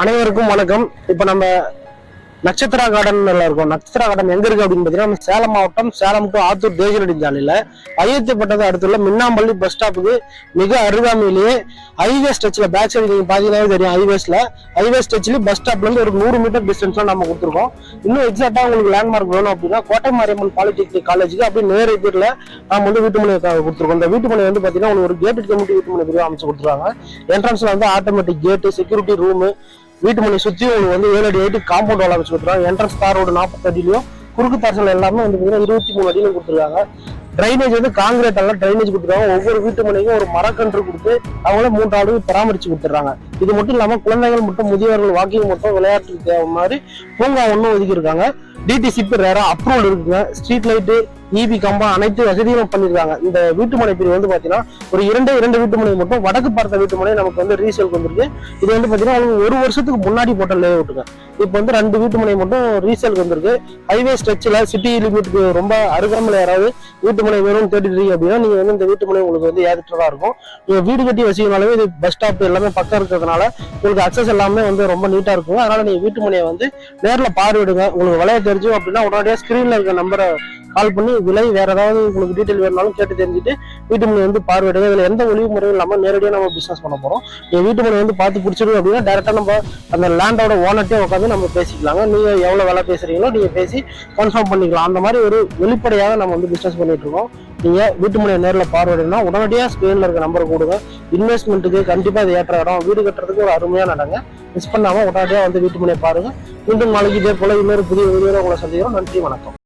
அனைவருக்கும் வணக்கம். இப்ப நம்ம நட்சத்திரா கார்டன் இருக்கோம். நட்சத்திரா கார்டன் எங்க இருக்கு அப்படின்னு பாத்தீங்கன்னா நம்ம சேலம் மாவட்டம் சேலம் டு ஆத்தூர் தேசிய நெடுஞ்சாலையில அயோத்திப்பட்டது அடுத்துள்ள மின்னாம்பள்ளி பஸ் ஸ்டாப்புக்கு மிக அருகாமையிலேயே ஹைவே ஸ்ட்ரெச்ல பேக் சைடு நீங்க பாத்தீங்கன்னா தெரியும் ஹைவேஸ்ல ஹைவே ஸ்ட்ரெச்ல பஸ் ஸ்டாப்ல இருந்து ஒரு நூறு மீட்டர் டிஸ்டன்ஸ்ல நம்ம கொடுத்துருக்கோம். இன்னும் எக்ஸாக்டா உங்களுக்கு லேண்ட்மார்க் வேணும் அப்படின்னா கோட்டை மாரியம்மன் பாலிடெக்னிக் காலேஜுக்கு அப்படியே நேர எதிரில் நம்ம வந்து வீட்டு மனை கொடுத்துருக்கோம். இந்த வீட்டு மனை வந்து பாத்தீங்கன்னா உங்களுக்கு ஒரு கேட்டு கமிட்டி வீட்டு மனை பிரிவு அமைச்சு கொடுத்துருவாங்க என்ட்ரன்ஸ்ல வந்து ஆட்டோமேட்டிக் கேட்டு செக்யூரிட்டி ரூமு வீட்டு மனை சுத்தி உங்களுக்கு வந்து ஏழு அடி ஹைட்டு காம்பவுண்ட் வால் வச்சு கொடுத்துருவாங்க என்ட்ரன்ஸ் தார் ரோடு நாற்பது குறுக்கு பார்சல் எல்லாமே வந்து இருபத்தி மூணு அடியிலும் கொடுத்துருக்காங்க. ட்ரைனேஜ் வந்து காங்கிரீட் எல்லாம் ட்ரைனேஜ் கொடுத்துருக்காங்க. ஒவ்வொரு வீட்டு மனைக்கும் ஒரு மரக்கன்று கொடுத்து அவங்களே மூன்று ஆடு பராமரிச்சு கொடுத்துறாங்க இது மட்டும் இல்லாமல் குழந்தைகள் மட்டும் முதியவர்கள் வாக்கிங் மட்டும் விளையாட்டுக்கு தேவை மாதிரி பூங்கா ஒன்றும் ஒதுக்கியிருக்காங்க. டிடிசிபி ரேரா அப்ரூவல் இருக்குங்க. ஸ்ட்ரீட் லைட்டு இபி கம்பம் அனைத்து வசதியும் பண்ணியிருக்காங்க. இந்த வீட்டு மனை பிரிவு வந்து பார்த்தீங்கன்னா ஒரு இரண்டு இரண்டு வீட்டு மனை மட்டும் வடக்கு பார்த்த வீட்டு மனை நமக்கு வந்து ரீசேலுக்கு வந்திருக்கு. இது வந்து பார்த்தீங்கன்னா அவங்க ஒரு வருஷத்துக்கு முன்னாடி போட்ட லே அவுட்டுங்க இப்போ வந்து ரெண்டு வீட்டு மனை மட்டும் ரீசேலுக்கு வந்திருக்கு. ஹைவே ஸ்ட்ரெச்சில் சிட்டி லிமிட்டுக்கு ரொம்ப அருகாமல் யாராவது வீட்டு மனை வேணும்னு தேடிட்டு அப்படின்னா நீங்கள் வந்து இந்த வீட்டு மனை உங்களுக்கு வந்து ஏற்றதா இருக்கும். நீங்கள் வீடு கட்டி வசதினாலுமே இது பஸ் ஸ்டாப் எல்லாமே பக்கம் இருக்கிறது இருக்கிறதுனால உங்களுக்கு அக்சஸ் எல்லாமே வந்து ரொம்ப நீட்டா இருக்கும். அதனால நீங்க வீட்டு மனையை வந்து நேரில் பார்வையிடுங்க. உங்களுக்கு விலைய தெரிஞ்சு அப்படின்னா உடனடியாக ஸ்கிரீன்ல இருக்க நம்பரை கால் பண்ணி விலை வேற ஏதாவது உங்களுக்கு டீட்டெயில் வேணும்னாலும் கேட்டு தெரிஞ்சுட்டு வீட்டு மனை வந்து பார்வையிடுங்க. இதுல எந்த ஒளிவு முறையும் இல்லாமல் நேரடியாக நம்ம பிசினஸ் பண்ண போறோம். நீங்க வீட்டு மனை வந்து பார்த்து பிடிச்சிருக்கு அப்படின்னா டேரக்டா நம்ம அந்த லேண்டோட ஓனர்ட்டே உட்காந்து நம்ம பேசிக்கலாங்க. நீங்க எவ்வளவு விலை பேசுறீங்களோ நீங்க பேசி கன்ஃபார்ம் பண்ணிக்கலாம். அந்த மாதிரி ஒரு வெளிப்படையாக நம்ம வந்து பிசினஸ் பண்ணிட்டு இருக்கோம். நீங்க வீட்டு மனையை நேரில் பார்வையிடணும்னா உடனடியாக ஸ்க்ரீனில் இருக்க நம்பர் கொடுங்க. இன்வெஸ்ட்மெண்ட்டுக்கு கண்டிப்பாக இது ஏற்ற இடம். வீடு கட்டுறதுக்கு ஒரு அருமையான இடங்க. மிஸ் பண்ணாம உடனடியாக வந்து வீட்டு மனையை பாருங்க. மீண்டும் நாளைக்கு இதே போல இன்னொரு புதிய வீடியோவில் உங்களை சந்திக்கிறோம். நன்றி வணக்கம்.